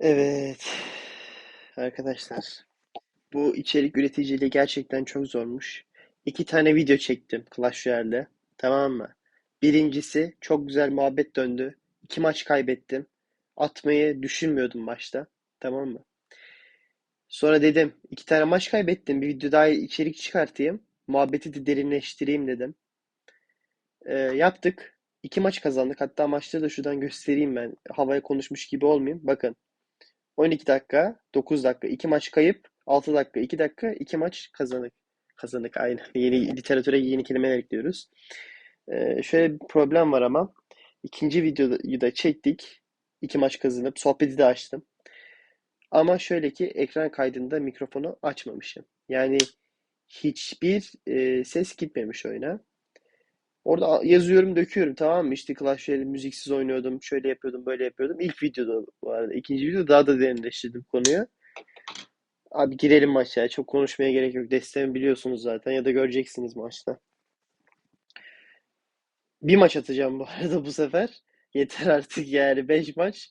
Evet. Arkadaşlar, bu içerik üreticiliği gerçekten çok zormuş. İki tane video çektim Clash Royale'de. Tamam mı? Birincisi çok güzel muhabbet döndü. İki maç kaybettim. Atmayı düşünmüyordum başta. Tamam mı? Sonra dedim iki tane maç kaybettim. Bir video daha içerik çıkartayım. Muhabbeti de derinleştireyim dedim. Ee, yaptık. İki maç kazandık. Hatta maçları da şuradan göstereyim ben. Havaya konuşmuş gibi olmayayım. Bakın. 12 dakika, 9 dakika, 2 maç kayıp, 6 dakika, 2 dakika, 2 maç kazanık. Kazanık aynen. Yeni literatüre yeni kelimeler ekliyoruz. Ee, şöyle bir problem var ama ikinci videoyu da çektik. 2 maç kazanıp sohbeti de açtım. Ama şöyle ki ekran kaydında mikrofonu açmamışım. Yani hiçbir e, ses gitmemiş oyuna. Orada yazıyorum, döküyorum tamam mı? İşte Clash Royale müziksiz oynuyordum, şöyle yapıyordum, böyle yapıyordum. İlk videoda bu arada. İkinci videoda daha da derinleştirdim konuyu. Abi girelim maça. Çok konuşmaya gerek yok. Desteğimi biliyorsunuz zaten ya da göreceksiniz maçta. Bir maç atacağım bu arada bu sefer. Yeter artık yani. 5 maç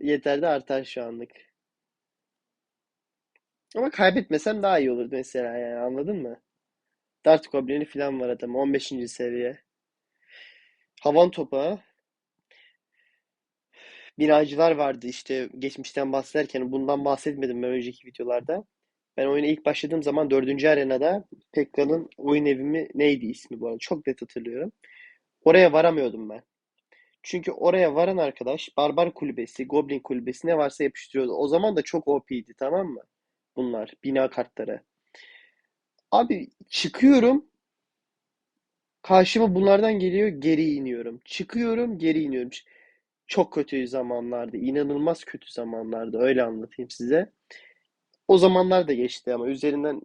yeter de artar şu anlık. Ama kaybetmesem daha iyi olur mesela yani anladın mı? Dart Goblin'i falan var adam 15. seviye. Havan topu. Binacılar vardı işte geçmişten bahsederken bundan bahsetmedim ben önceki videolarda. Ben oyuna ilk başladığım zaman 4. arenada Pekka'nın oyun evimi neydi ismi bu arada çok net hatırlıyorum. Oraya varamıyordum ben. Çünkü oraya varan arkadaş Barbar Kulübesi, Goblin Kulübesi ne varsa yapıştırıyordu. O zaman da çok OP'ydi tamam mı? Bunlar bina kartları. Abi çıkıyorum karşıma bunlardan geliyor geri iniyorum. Çıkıyorum geri iniyorum. Çok kötü zamanlardı. inanılmaz kötü zamanlardı. Öyle anlatayım size. O zamanlar da geçti ama üzerinden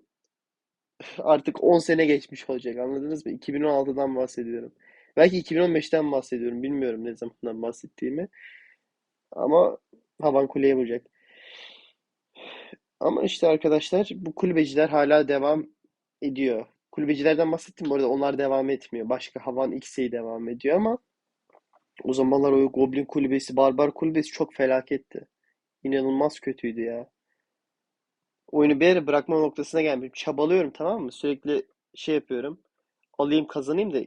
artık 10 sene geçmiş olacak. Anladınız mı? 2016'dan bahsediyorum. Belki 2015'ten bahsediyorum. Bilmiyorum ne zamandan bahsettiğimi. Ama havan kuleye vuracak. Ama işte arkadaşlar bu kulübeciler hala devam ediyor. Kulübecilerden bahsettim bu arada onlar devam etmiyor. Başka Havan X'e devam ediyor ama o zamanlar o Goblin kulübesi, Barbar kulübesi çok felaketti. İnanılmaz kötüydü ya. Oyunu bir yere bırakma noktasına gelmişim. Çabalıyorum tamam mı? Sürekli şey yapıyorum. Alayım kazanayım da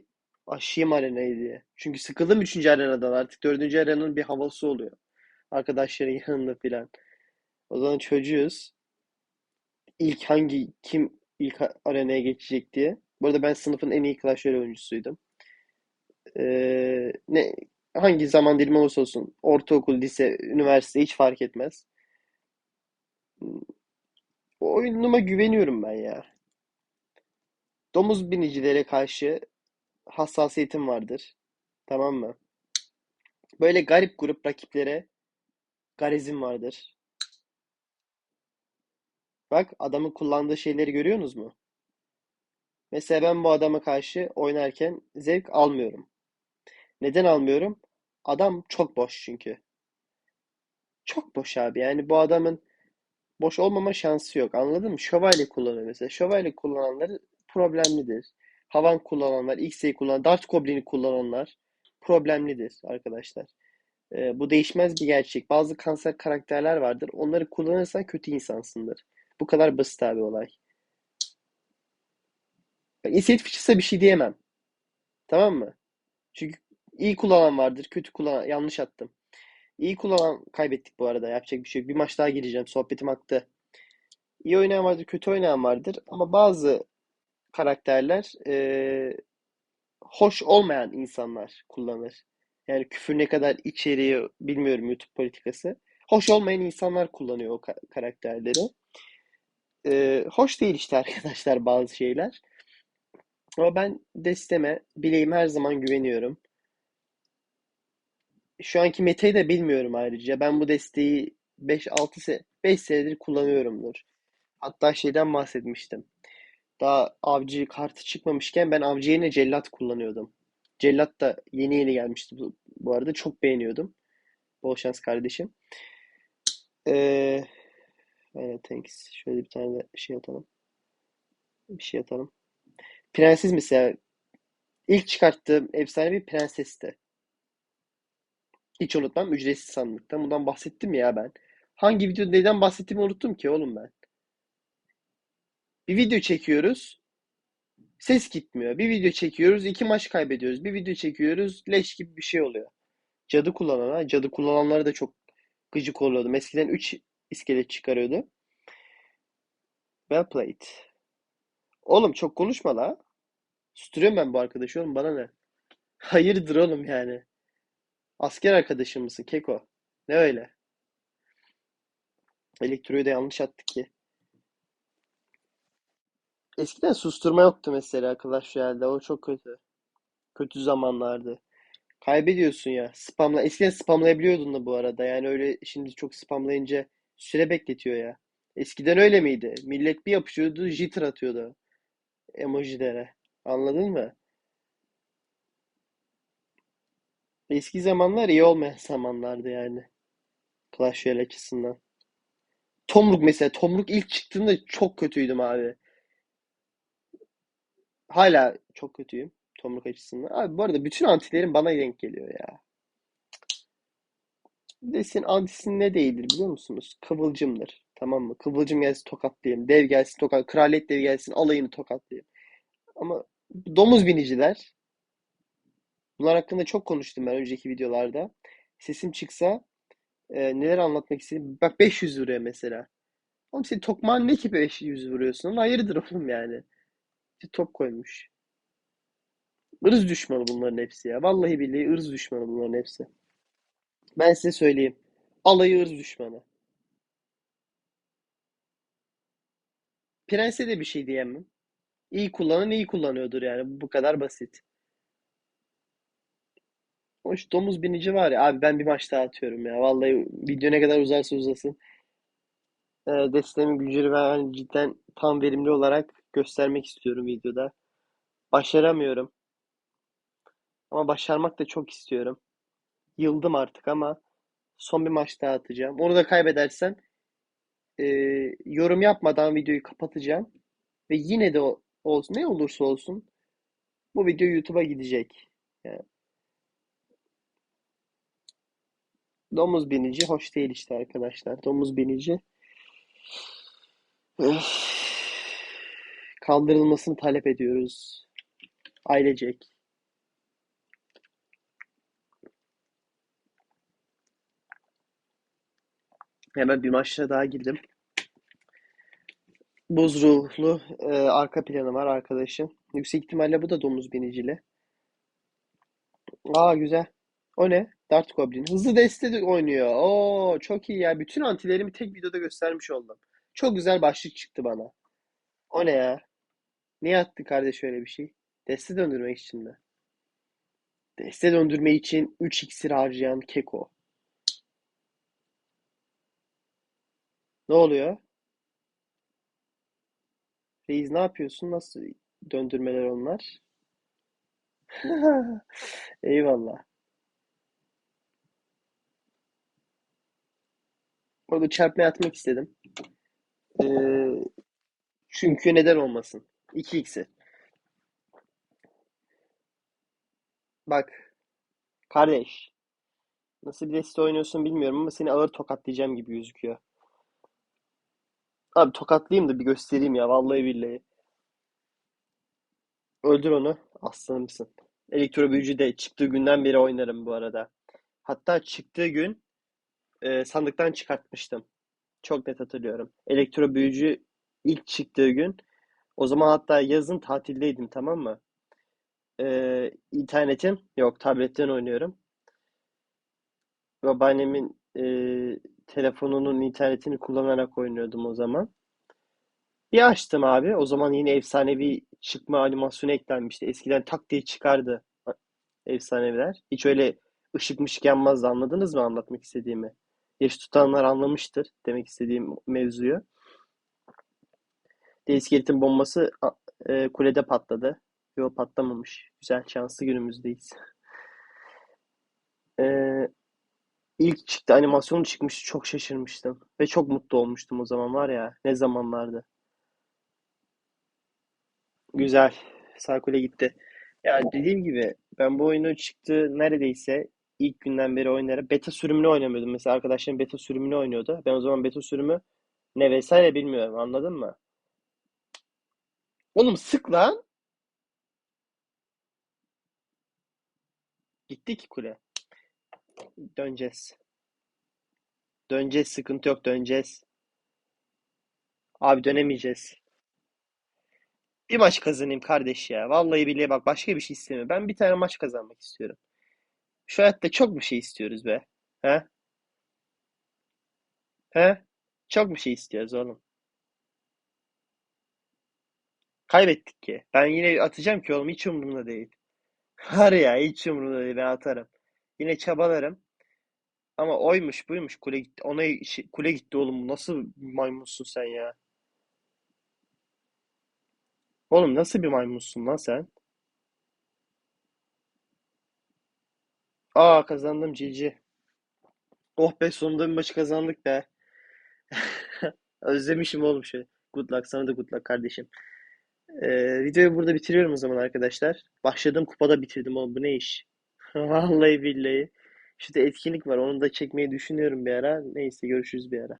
aşayım arenayı diye. Çünkü sıkıldım 3. arenadan artık. 4. arenanın bir havası oluyor. Arkadaşların yanında filan. O zaman çocuğuz. İlk hangi kim ilk arenaya geçecek diye. Bu arada ben sınıfın en iyi Clash Royale oyuncusuydum. Ee, ne hangi zaman dilimi olursa olsun ortaokul, lise, üniversite hiç fark etmez. O oyunuma güveniyorum ben ya. Domuz binicilere karşı hassasiyetim vardır. Tamam mı? Böyle garip grup rakiplere garezim vardır. Bak adamın kullandığı şeyleri görüyorsunuz mu? Mesela ben bu adama karşı oynarken zevk almıyorum. Neden almıyorum? Adam çok boş çünkü. Çok boş abi. Yani bu adamın boş olmama şansı yok. Anladın mı? Şövalye kullanıyor mesela. Şövalye kullananlar problemlidir. Havan kullananlar, X'yi kullanan, Dart Goblin'i kullananlar problemlidir arkadaşlar. Ee, bu değişmez bir gerçek. Bazı kanser karakterler vardır. Onları kullanırsan kötü insansındır. Bu kadar basit abi olay. İnisiyatif fıçısa bir şey diyemem. Tamam mı? Çünkü iyi kullanan vardır, kötü kullanan yanlış attım. İyi kullanan kaybettik bu arada. Yapacak bir şey yok. Bir maç daha gireceğim. Sohbetim aktı. İyi oynayan vardır, kötü oynayan vardır. Ama bazı karakterler e, hoş olmayan insanlar kullanır. Yani küfür ne kadar içeriği bilmiyorum YouTube politikası. Hoş olmayan insanlar kullanıyor o karakterleri. E, hoş değil işte arkadaşlar bazı şeyler. Ama ben desteme, bileğim her zaman güveniyorum. Şu anki metayı da bilmiyorum ayrıca. Ben bu desteği 5-6 se 5 senedir kullanıyorumdur. Hatta şeyden bahsetmiştim. Daha avcı kartı çıkmamışken ben avcı yerine cellat kullanıyordum. Cellat da yeni yeni gelmişti bu, bu arada. Çok beğeniyordum. Bol şans kardeşim. Ee, aynen thanks. Şöyle bir tane de şey atalım. Bir şey atalım. Prenses mesela ilk çıkarttığım efsane bir prensesti. Hiç unutmam ücretsiz sandıkta. Bundan bahsettim ya ben. Hangi video neyden bahsettiğimi unuttum ki oğlum ben. Bir video çekiyoruz. Ses gitmiyor. Bir video çekiyoruz. iki maç kaybediyoruz. Bir video çekiyoruz. Leş gibi bir şey oluyor. Cadı kullanana, cadı kullananlara da çok gıcık oluyordum. Eskiden 3 iskelet çıkarıyordu. Well played. Oğlum çok konuşma la. Susturuyorum ben bu arkadaşı oğlum bana ne? Hayırdır oğlum yani. Asker arkadaşım mısın Keko? Ne öyle? Elektroyu da yanlış attık ki. Eskiden susturma yoktu mesela Clash Royale'de. O çok kötü. Kötü zamanlardı. Kaybediyorsun ya. Spamla. Eskiden spamlayabiliyordun da bu arada. Yani öyle şimdi çok spamlayınca süre bekletiyor ya. Eskiden öyle miydi? Millet bir yapışıyordu, jitter atıyordu emojilere. Anladın mı? Eski zamanlar iyi olmayan zamanlardı yani. Clash Royale açısından. Tomruk mesela. Tomruk ilk çıktığında çok kötüydüm abi. Hala çok kötüyüm. Tomruk açısından. Abi bu arada bütün antilerim bana denk geliyor ya. Desin antisi ne değildir biliyor musunuz? Kıvılcımdır. Tamam mı? Kıvılcım gelsin tokatlayayım. Dev gelsin tokat. Kraliyet dev gelsin alayını tokatlayayım. Ama domuz biniciler. Bunlar hakkında çok konuştum ben önceki videolarda. Sesim çıksa e, neler anlatmak istedim. Bak 500 vuruyor mesela. Oğlum senin tokmağın ne ki 500 vuruyorsun? Lan hayırdır oğlum yani. Bir top koymuş. Irz düşmanı bunların hepsi ya. Vallahi billahi ırz düşmanı bunların hepsi. Ben size söyleyeyim. Alayı ırz düşmanı. Prense de bir şey diyemem. İyi kullanan iyi kullanıyordur yani. Bu kadar basit. O şu domuz binici var ya. Abi ben bir maç daha atıyorum ya. Vallahi video ne kadar uzarsa uzasın. E, desteğimin gücünü ben cidden tam verimli olarak göstermek istiyorum videoda. Başaramıyorum. Ama başarmak da çok istiyorum. Yıldım artık ama son bir maç daha atacağım. Onu da kaybedersen e, yorum yapmadan videoyu kapatacağım. Ve yine de olsun ne olursa olsun bu video YouTube'a gidecek. Yani domuz binici hoş değil işte arkadaşlar. Domuz binici kaldırılmasını talep ediyoruz. Ailecek. Hemen bir maçla daha girdim. Buz ruhlu e, arka planı var arkadaşın. Yüksek ihtimalle bu da domuz binicili. Aa güzel. O ne? Dart Goblin. Hızlı deste de oynuyor. Oo çok iyi ya. Bütün antilerimi tek videoda göstermiş oldum. Çok güzel başlık çıktı bana. O ne ya? Niye attı kardeş öyle bir şey? Deste döndürmek için mi? Deste döndürme için 3 iksir harcayan Keko. Ne oluyor? Reis ne yapıyorsun? Nasıl döndürmeler onlar? Eyvallah. Orada çarpmaya atmak istedim. Ee, çünkü neden olmasın? 2x'i. Bak kardeş. Nasıl bir deste oynuyorsun bilmiyorum ama seni ağır tokatlayacağım gibi gözüküyor. Abi tokatlayayım da bir göstereyim ya vallahi billahi. Öldür onu. Aslanımsın. Elektro büyücü de çıktığı günden beri oynarım bu arada. Hatta çıktığı gün e, sandıktan çıkartmıştım. Çok net hatırlıyorum. Elektro büyücü ilk çıktığı gün. O zaman hatta yazın tatildeydim tamam mı? Ee, internetim yok tabletten oynuyorum. Babaannemin e, telefonunun internetini kullanarak oynuyordum o zaman. Bir açtım abi. O zaman yine efsanevi çıkma animasyonu eklenmişti. Eskiden tak diye çıkardı efsaneviler. Hiç öyle ışık mışık yanmazdı. Anladınız mı anlatmak istediğimi? Yaş tutanlar anlamıştır demek istediğim mevzuyu. De bombası e, kulede patladı. Yok patlamamış. Güzel şanslı günümüzdeyiz. E, ilk çıktı animasyonu çıkmıştı. Çok şaşırmıştım. Ve çok mutlu olmuştum o zaman var ya. Ne zamanlardı. Güzel. Sağ kule gitti. Ya dediğim gibi ben bu oyunu çıktı neredeyse ilk günden beri oynarım. Beta sürümünü oynamıyordum. Mesela arkadaşlarım beta sürümünü oynuyordu. Ben o zaman beta sürümü ne vesaire bilmiyorum. Anladın mı? Oğlum sık lan. Gitti ki kule. Döneceğiz. Döneceğiz. Sıkıntı yok. Döneceğiz. Abi dönemeyeceğiz. Bir maç kazanayım kardeş ya. Vallahi billahi bak başka bir şey istemiyorum. Ben bir tane maç kazanmak istiyorum. Şu hayatta çok bir şey istiyoruz be. He? He? Çok bir şey istiyoruz oğlum. Kaybettik ki. Ben yine atacağım ki oğlum hiç umurumda değil. Var ya hiç umurumda değil ben atarım. Yine çabalarım. Ama oymuş buymuş kule gitti. Ona şey- kule gitti oğlum. Nasıl maymunsun sen ya? Oğlum nasıl bir maymunsun lan sen? Aa kazandım GG. Oh be sonunda bir maçı kazandık be. Özlemişim oğlum şu. Good luck sana da good luck kardeşim. Ee, videoyu burada bitiriyorum o zaman arkadaşlar. Başladığım kupada bitirdim oğlum bu ne iş? Vallahi billahi. Şurada etkinlik var onu da çekmeyi düşünüyorum bir ara. Neyse görüşürüz bir ara.